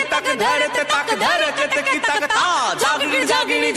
तक धर तक धर तक था जागनी जागनी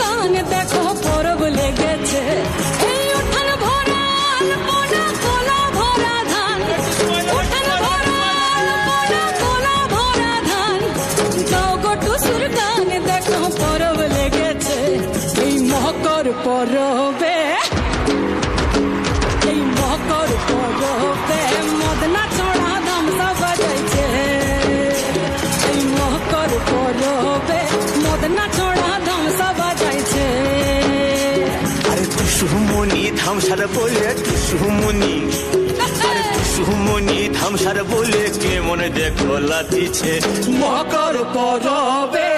কান দেখো পরব লেগেছে। দেখো পরব লেগেছে। মহকর পরবে আরে টুসুমনি ধামসার বলে সুমনি। আরে টুসুমনি ধামসার বলে কেমন দেখো লাতিছে মকর পরবে।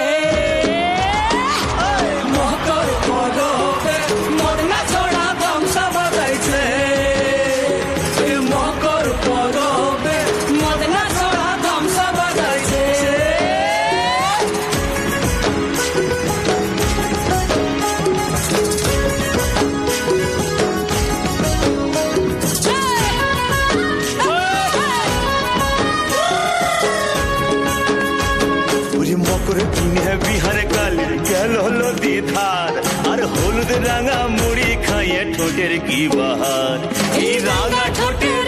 মকর কিনে বিহার কালে। গেল হলো দিধার, আর হলুদ রাঙা মুড়ি খাইয়ে ঠোঁটের কি বাহার। এই রাঙা ঠোঁটের